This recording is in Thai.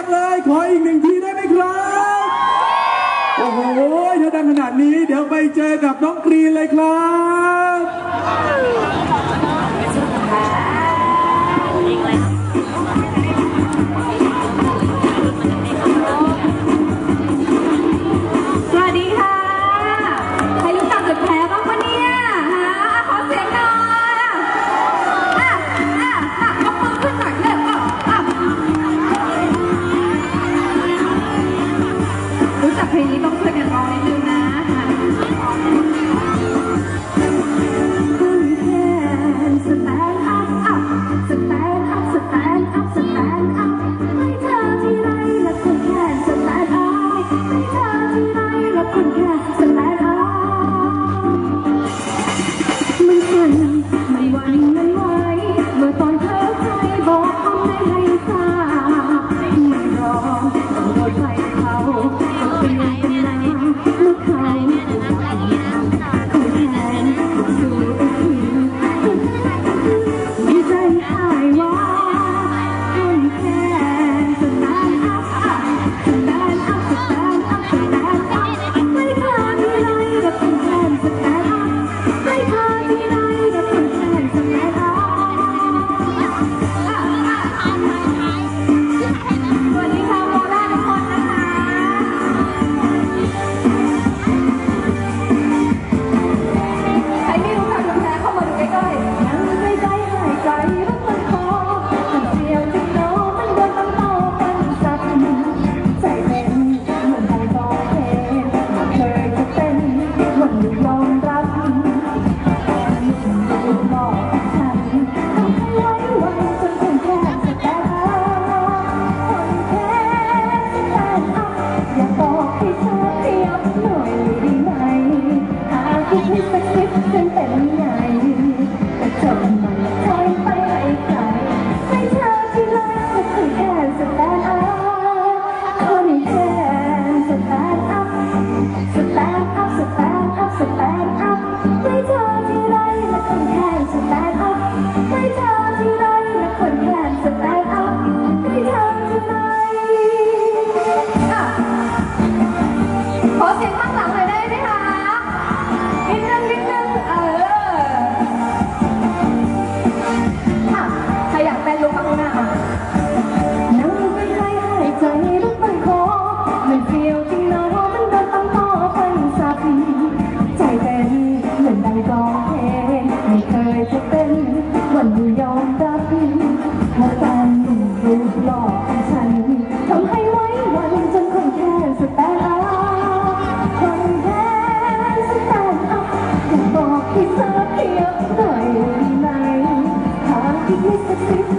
ากเลย ขออีกหนึ่งทีได้ไหมครับ โอ้โหถ้าดังขนาดนี้ เดี๋ยวไปเจอกับน้องกรีนเลยครับอีกเลย Isso aqui, ข้างหน้านั่งไม่หายใจรถมันคอมัเปรียวจริงนมันโดตั้งต่อพันสับใจเต้นเหมือนดังกอเพไม่เคยจะเป็นวันนี้ยอมรับว่าแนรูปหล่อของฉันทำให้ไว้วันจนคนแค่สแตนอคนแค่สแตนออยาบอกที่เธอเพียงหน่ไหมหากที่คิดจะซิ